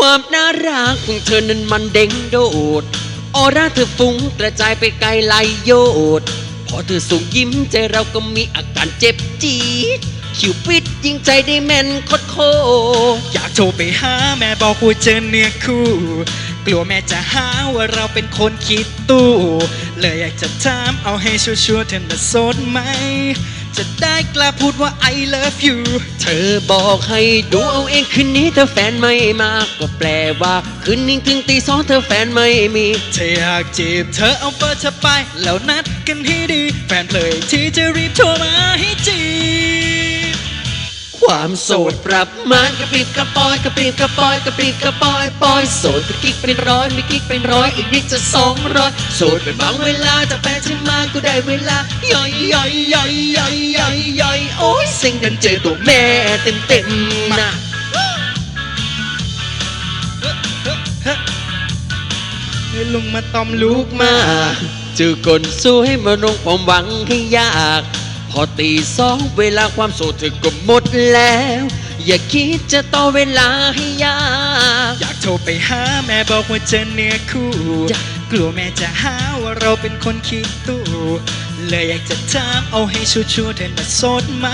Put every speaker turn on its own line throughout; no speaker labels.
ความน่ารักของเธอนั้นมันเด้งโดดออร่าเธอฟุ้งกระจายไปไกลไหลโยดพอเธอส่งยิ้มใจเราก็มีอาการเจ็บจี๊ดคิวปิดยิงใจได้แม่นโคตรโค
อยากโทรไปหาแม่บอกว่าเจอเนื้อคู่ กลัวแม่จะหาว่าเราเป็นคนคิดตู้ เลยอยากจะถามเอาให้ชัวร์ๆเธอน่ะโสดไหม จะได้กล้าพูดว่า I love you
เธอบอกให้ดูเอาเองคืนนี้เธอแฟนไม่มาก็แปลว่า คืนนี้ถึงตีสองเธอแฟนไม่มี
เธออยากจีบเธอเอาเบอร์เธอไป แล้วนัดกันให้ดี แฟนเพลยที่จะรีบโทรมาให้จีบ
ความโสดปรับมานกระปริบกระปอยกระปริบกระปอยกระปริบกระปอยปอยโสดตะกิ๊กเป็นร้อยไม่กิ๊กเป็นร้อยอีกนิดจะสองร้อยโสดเป็นบางเวลาแต่แฟนฉันมาก็ได้เวลาย่อยย่อยย่อยย่อยย่อยย่อยโอ้ยเซ็งดันเจอตัวแม่เต็มเต็มนะ
ให้ลุงมาตอมลูกมา
มาเจอคนสู้ให้มาลงความหวังให้ยาก พอตีสองเวลาความโสดเธอก็หมดแล้ว อย่าคิดจะต่อเวลาให้ยาก
อยากโทรไปหาแม่บอกว่าเจอเนื้อคู่
จ้ะ
กลัวแม่จะหาว่าเราเป็นคนคิดตู้ เลยอยากจะถามเอาให้ชัวร์ๆเธอน่ะโสดไหม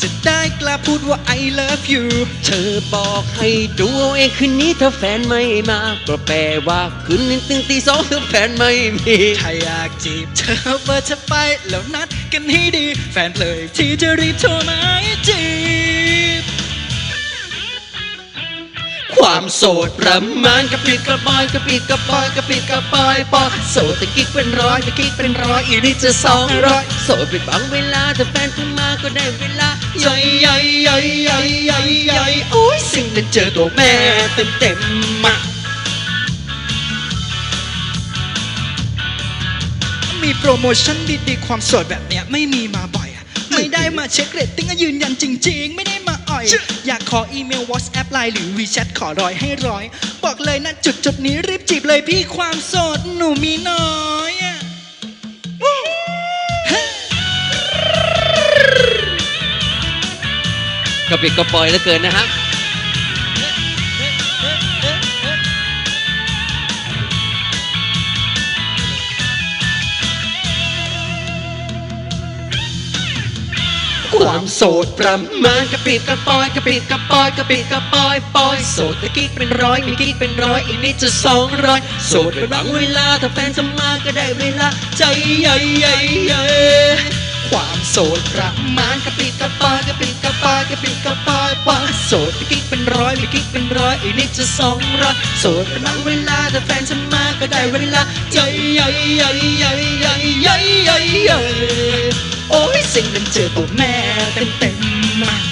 จะได้กล้าพูดว่า I love you
เธอบอกให้ดูเอาเองคืนนี้เธอแฟนไม่มาก็แปลว่าคืนนี้ตึงตีสองเธอแฟนไม่มี
ถ้าอยากจีบเธอเบอร์เธอไปแล้วนัดกันให้ดี แฟนเลยที่จะรีบโทรมาจีบ
ความโสดประมาณกระปิดกระปอยกระปิดกระปอยกระปิดกระปอยปอโสดตะกิ๊กเป็นร้อยตะกิ๊กเป็นร้อยอีนี่จะสองร้อยโสดเป็นบางเวลาแต่แฟนเพิ่งมาก็ได้เวลาย่อยย่อยย่อยย่อยย่อยย่อยโอ้ยสิ่งนั้นเจอตัวแม่เต็มเต็มมา
มีโปรโมชั่นดีๆความโสดแบบเนี้ยไม่มีมาบ่อยอะไม่ได้มาเช็คเรตติ้งยืนยันจริง ๆ ไม่ได้ อ่อย อยากขออีเมล WhatsApp ไลน์หรือ WeChat ขอร้อยให้ร้อย บอกเลยนะจุดจุดๆนี้รีบจีบเลยพี่ความโสดหนูมีน้อยอะ
กระปิดกระปอยเหลือเกินนะครับ ความโสดประมาณกระปิดกระปอยกระปิดกระปอยกระปิดกระปอยปอยโสดตะกิ๊กเป็นร้อยมีกิ๊กเป็นร้อยอีกนิดจะสองร้อยโสดเป็นบางเวลาถ้าแฟนจะมาก็ได้เวลาใจใหญ่ใหญ่ใหญ่ความโสดประมาณกระปิดกระปอยกระปิดกระปอยกระปิดกระปอยปอยโสดตะกิ๊กเป็นร้อยมีกิ๊กเป็นร้อยอีกนิดจะสองร้อยโสดเป็นบางเวลาถ้าแฟนจะมาก็ได้เวลาใจใหญ่ใหญ่ใหญ่ใหญ่ใหญ่ใหญ่ โอ้ยสิ่งนั้นเจอตัวแม่เต็มเต็มมา
ค